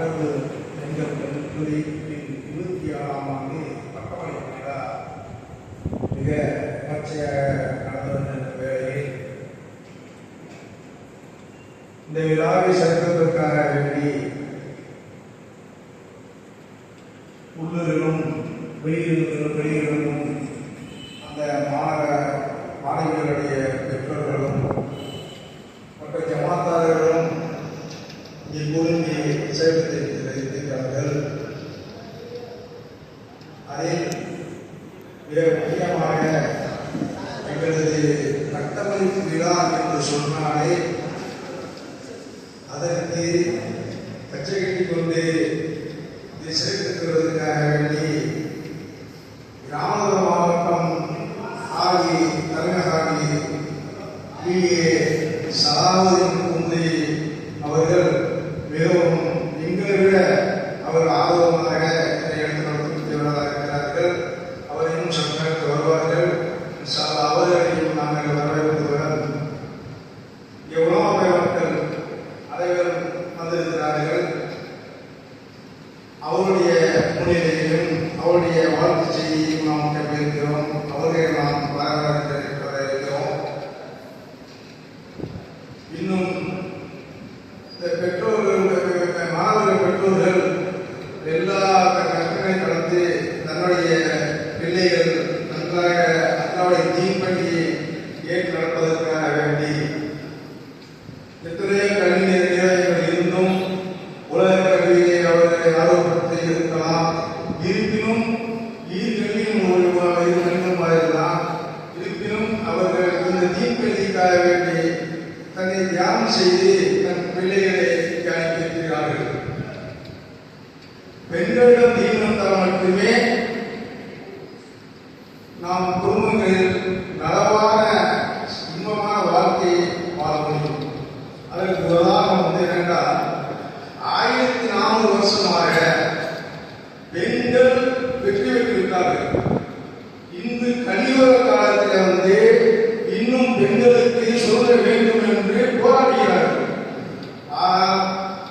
அரபு பெண்கள் கல்லூரி இருபத்தி ஆறாம் ஆண்டு பட்டமளிப்பு விழா மிக விமர்சையாக நடந்து வந்த வேளையில் இந்த விழாவை சிறப்பதற்காக வேண்டி உள்ளூரிலும் வெளியூரிலும் வெளியிலும் அந்த மாணவ மாணவிகளுடைய பெற்றோர்களும் அதில் மிக முக்கியமாக எங்களது பட்டமளிப்பு விழா என்று சொன்னாலே அதற்கு பச்சை கட்டிக் கொண்டு இதை சிறப்பிக்கிறதுக்காக வேண்டி இந்த பெற்றோர்கள் மாணவர்கள் பெற்றோர்கள் எல்லா கற்பனை கடந்து தன்னுடைய பிள்ளைகள் நன்றாக அல்லாவுடைய தீன்பணியை ஏற்று நடப்பதற்காக வேண்டி எத்தனையோ கல்வி நிலையங்கள் இருந்தும் உலக கல்வியை அவர்களை ஆர்வப்படுத்தி இருக்கலாம். இருப்பினும் இரு கல்வியும் ஒரு இருக்கலாம் இருப்பினும் அவர்கள் இந்த தீன்கல்விக்காக வேண்டி தன்னை தியானம் செய்து பிள்ளைகளை இங்கே அனுப்பியிருக்கிறார்கள் பெண்களிடம் தீன் தர மட்டுமே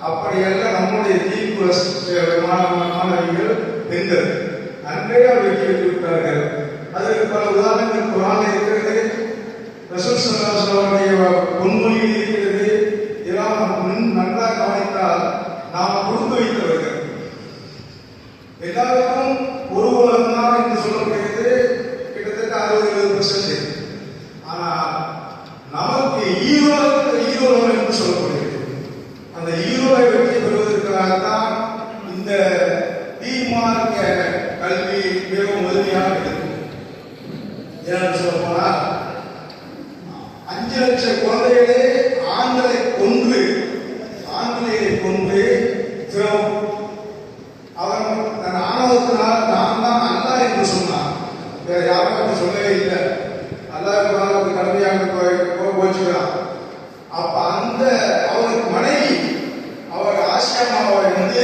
அப்படியெல்லாம் நம்முடைய தீர்ப்பு மாணவிகள் பெண்கள். அன்றைய வெற்றி விட்டார்கள். அதற்கு பல உதாரணங்கள் குரான் இருக்கிறது. ரசூல் சல்லாஹுடைய பொன்மொழியில் இருக்கிறது. இதெல்லாம் நன்றாக கவனித்தால் நாம் கொடுத்து வைத்தவர்கள். எல்லாருக்கும் ஒரு உலகம் தான் என்று சொல்லப்படுகிறது. கிட்டத்தட்ட அறுபது எழுபது பர்சன்ட் ஆனால் நமக்கு ஈரோடு ஈரோடு என்று சொல்லப்படுகிறது. தான் இந்த தீமார்க்க கல்வி மிகவும் உதவியாக இருக்கும். ஏன்னு சொல்ல அஞ்சு லட்சம் குழந்தைகளே ஆண்களை கொன்று ஆண்களை கொன்று பிறகு அவன் தன் ஆணவத்தினால் நான் தான் அல்லா என்று சொன்னான் வேற யாரும் அப்படி சொல்லவே இல்லை. அல்லாஹ் குரானுக்கு போய் போச்சுக்கிறான். அப்ப அந்த அவர் ஆசியாமாவை வந்து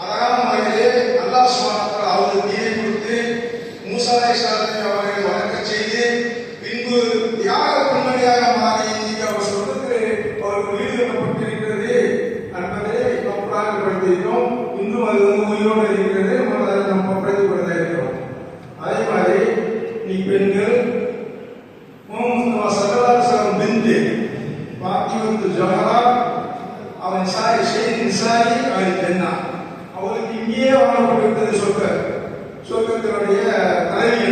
அழகான முறையிலே அல்லா சுமாரத்தில் அவருக்கு நீரை கொடுத்து மூசாலை சாதனை அவர்களை வளர்க்க செய்து பின்பு தியாக பின்னணியாக மாறி அவர் சொல்றது அவருக்கு வீடு கட்டப்பட்டிருக்கிறது. என்பதை நாம் படித்திருக்கிறோம். இன்னும் அது வந்து உயிரோடு இருக்கிறது. நம்ம அதை நம்ம படித்துக் இருக்கிறோம். அதே மாதிரி நீ பெண்கள் முகமது சல்லாசலம் பிந்து பாக்கியத்து ஜஹரா அவன் சாரி செய்தி சாரி அவன் தென்னா. அவருக்கு இங்கேயே வழங்கப்பட்டிருக்கிறது சொர்க்க. சொர்க்கத்தினுடைய தலைவி